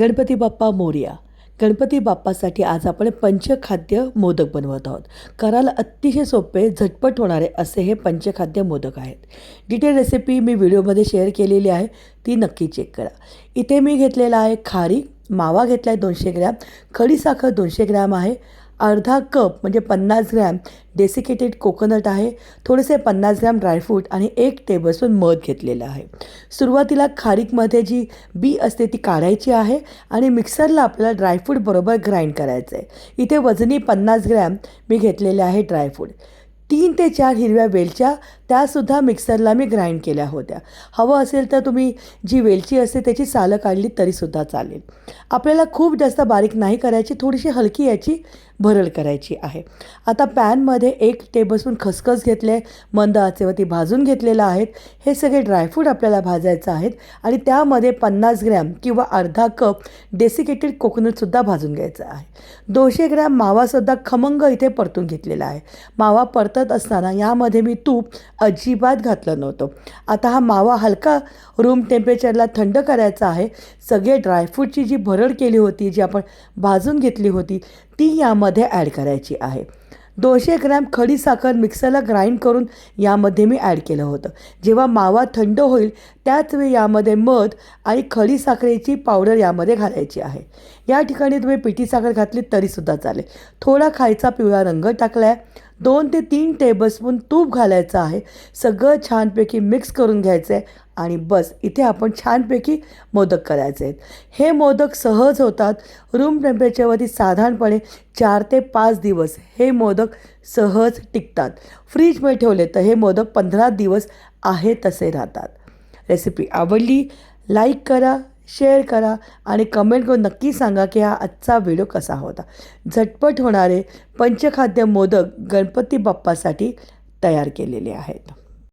गणपती बाप्पा मोरया. गणपती बाप्पासाठी आज आपण पंचखाद्य मोदक बनवत आहोत. करायला अतिशय सोपे झटपट होणारे असे हे पंचखाद्य मोदक आहेत. डिटेल रेसिपी मी व्हिडिओमध्ये शेअर केलेली आहे ती नक्की चेक करा. इथे मी घेतलेला आहे खारी मावा घेतला आहे दोनशे ग्रॅम खडीसाखर दोनशे ग्रॅम आहे. अर्धा कप म्हणजे पन्नास ग्रॅम डेसिकेटेड कोकोनट आहे. थोडेसे पन्नास ग्रॅम ड्रायफ्रूट आणि एक टेबलस्पून मध घेतलेलं आहे. सुरुवातीला खारीकमध्ये जी बी असते ती काढायची आहे आणि मिक्सरला आपल्याला ड्रायफ्रूट बरोबर ग्राइंड करायचं आहे. इथे वजनी पन्नास ग्रॅम मी घेतलेले आहे ड्रायफ्रूट तीन ते चार हिरव्या वेलच्या त्यासुद्धा मिक्सरला मी ग्राइंड केल्या होत्या. हवं असेल तर तुम्ही जी वेलची असते त्याची सालं काढली तरीसुद्धा चालेल. आपल्याला खूप जास्त बारीक नाही करायची थोडीशी हलकी याची भरड करायची आहे. आता पॅनमध्ये एक टेबलस्पून खसखस घेतले मंद आचेवरती भाजून घेतलेलं आहेत. हे सगळे ड्रायफ्रूट आपल्याला भाजायचं आहेत आणि त्यामध्ये पन्नास ग्रॅम किंवा अर्धा कप डेसिकेटेड कोकोनटसुद्धा भाजून घ्यायचं आहे. दोनशे ग्रॅम मावासुद्धा खमंग इथे परतून घेतलेला आहे. मावा परतत असताना यामध्ये मी तूप अजिबात घातलं नव्हतं. आता हा मावा हलका रूम टेम्परेचरला थंड करायचा आहे. सगळे ड्रायफ्रूटची जी भरड केली होती जी आपण भाजून घेतली होती ती यामध्ये ॲड करायची आहे. दोनशे ग्रॅम खडी साखर मिक्सरला ग्राइंड करून यामध्ये मी ॲड केलं होतं. जेव्हा मावा थंड होईल त्याच वेळी यामध्ये मध आणि खडी साखरेची पावडर यामध्ये घालायची आहे. या ठिकाणी तुम्ही पिठी साखर घातली तरीसुद्धा चालेल. थोडा खायचा पिवळा रंग टाकला आहे दोन ते तीन टेबलस्पून तूप घालायचं आहे. सगळं छानपैकी मिक्स करून घ्यायचं आहे आणि बस इथे आपण छानपैकी मोदक करायचे आहेत. हे मोदक सहज होतात. रूम टेम्परेचरवरती साधारणपणे चार ते पाच दिवस हे मोदक सहज टिकतात. फ्रीजमध्ये ठेवले तर हे मोदक पंधरा दिवस आहे तसे राहतात. रेसिपी आवडली? लाईक करा. शेअर करा आणि कमेंट करून नक्की सांगा की हा आजचा व्हिडिओ कसा होता. झटपट होणारे पंचखाद्य मोदक गणपती बाप्पासाठी तयार केलेले आहेत.